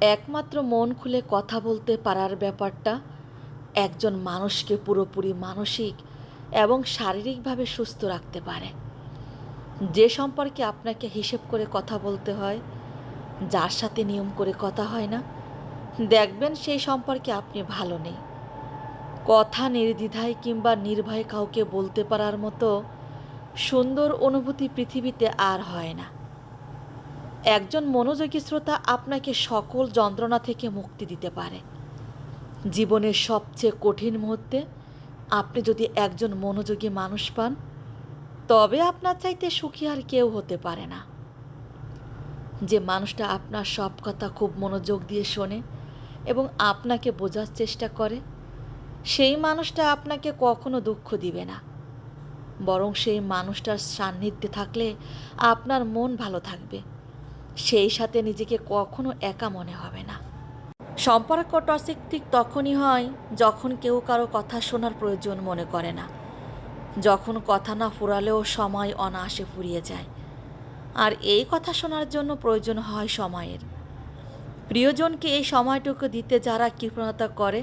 একমাত্র মন খুলে কথা বলতে পারার ব্যাপারটা একজন মানুষকে পুরোপুরি মানসিক এবং শারীরিকভাবে সুস্থ রাখতে পারে। যে সম্পর্কে আপনাকে হিসেব করে কথা বলতে হয়, যার সাথে নিয়ম করে কথা হয় না, দেখবেন সেই সম্পর্কে আপনি ভালো নেই। কথা নির্দ্বিধায় কিংবা নির্ভয় কাউকে বলতে পারার মতো সুন্দর অনুভূতি পৃথিবীতে আর হয় না। একজন মনোযোগী শ্রোতা আপনাকে সকল যন্ত্রণা থেকে মুক্তি দিতে পারে। জীবনের সবচেয়ে কঠিন মুহূর্তে আপনি যদি একজন মনোযোগী মানুষ পান, তবে আপনার চাইতে সুখী আর কেউ হতে পারে না। যে মানুষটা আপনার সব কথা খুব মনোযোগ দিয়ে শোনে এবং আপনাকে বোঝার চেষ্টা করে, সেই মানুষটা আপনাকে কখনো দুঃখ দিবে না। বরং সেই মানুষটার সান্নিধ্যে থাকলে আপনার মন ভালো থাকবে। সেই সাথে নিজেকে কখনো একা মনে হবে না। সম্পর্ক টসিক ঠিক তখনই হয় যখন কেউ কারও কথা শোনার প্রয়োজন মনে করে না। যখন কথা না ফুরালেও সময় অনায়াসে ফুরিয়ে যায়। আর এই কথা শোনার জন্য প্রয়োজন হয় সময়ের। প্রিয়জনকে এই সময়টুকু দিতে যারা কৃপণতা করে,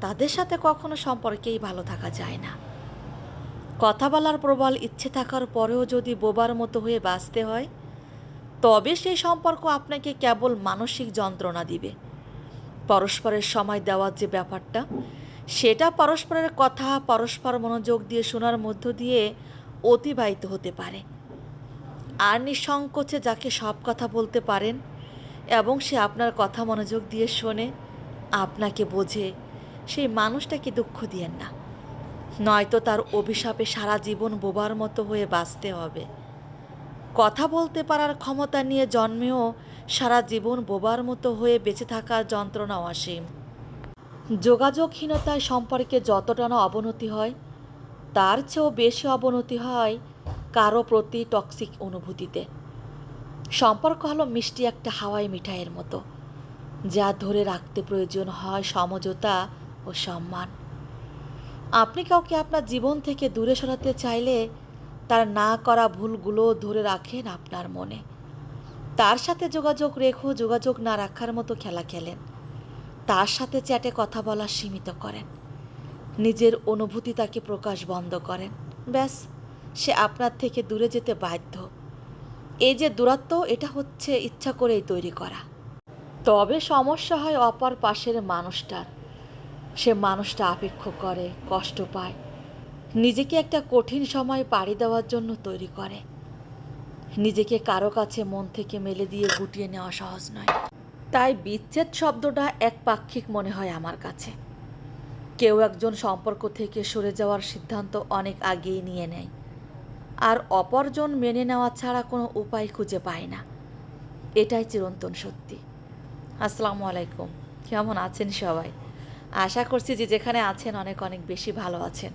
তাদের সাথে কখনো সম্পর্কেই ভালো থাকা যায় না। কথা বলার প্রবল ইচ্ছে থাকার পরেও যদি বোবার মতো হয়ে বাঁচতে হয় তবে সেই সম্পর্ক আপনাকে কেবল মানসিক যন্ত্রণা দিবে। পরস্পরের সময় দেওয়ার যে ব্যাপারটা, সেটা পরস্পরের কথা, পরস্পর মনোযোগ দিয়ে শোনার মধ্য দিয়ে অতিবাহিত হতে পারে। আর নিঃসংকোচে যাকে সব কথা বলতে পারেন এবং সে আপনার কথা মনোযোগ দিয়ে শোনে, আপনাকে বোঝে, সেই মানুষটাকে দুঃখ দিয়েন না। নয়তো তার অভিশাপে সারা জীবন বোবার মতো হয়ে বাঁচতে হবে। কথা বলতে পারার ক্ষমতা নিয়ে জন্মেও সারা জীবন বোবার মতো হয়ে বেঁচে থাকার যন্ত্রণা অসীম যোগাযোগহীনতায় সম্পর্কে যতটা না অবনতি হয়, তার চেয়েও বেশি অবনতি হয় কারও প্রতি টক্সিক অনুভূতিতে। সম্পর্ক হলো মিষ্টি একটা হাওয়াই মিঠাইয়ের মতো, যা ধরে রাখতে প্রয়োজন হয় সমঝোতা ও সম্মান। আপনি কাউকে আপনার জীবন থেকে দূরে সরাতে চাইলে তার না করা ভুলগুলো ধরে রাখেন আপনার মনে। তার সাথে যোগাযোগ রেখো, যোগাযোগ না রাখার মতো খেলা খেলেন। তার সাথে চ্যাটে কথা বলা সীমিত করেন। নিজের অনুভূতি তাকে প্রকাশ বন্ধ করেন। ব্যাস, সে আপনার থেকে দূরে যেতে বাধ্য। এই যে দূরত্ব, এটা হচ্ছে ইচ্ছা করেই তৈরি করা। তবে সমস্যা হয় অপর পাশের মানুষটার। সে মানুষটা আপেক্ষ করে, কষ্ট পায়। নিজেকে একটা কঠিন সময় পাড়ি দেওয়ার জন্য তৈরি করে। নিজেকে কারও কাছে মন থেকে মেলে দিয়ে গুটিয়ে নেওয়া সহজ নয়। তাই বিচ্ছেদ শব্দটা এক পাক্ষিক মনে হয় আমার কাছে। কেউ একজন সম্পর্ক থেকে সরে যাওয়ার সিদ্ধান্ত অনেক আগেই নিয়ে নেয়। আর অপরজন মেনে নেওয়া ছাড়া কোনো উপায় খুঁজে পায় না। এটাই চিরন্তন সত্যি। আসসালামু আলাইকুম। কেমন আছেন সবাই? আশা করছি যে যেখানে আছেন অনেক অনেক বেশি ভালো আছেন।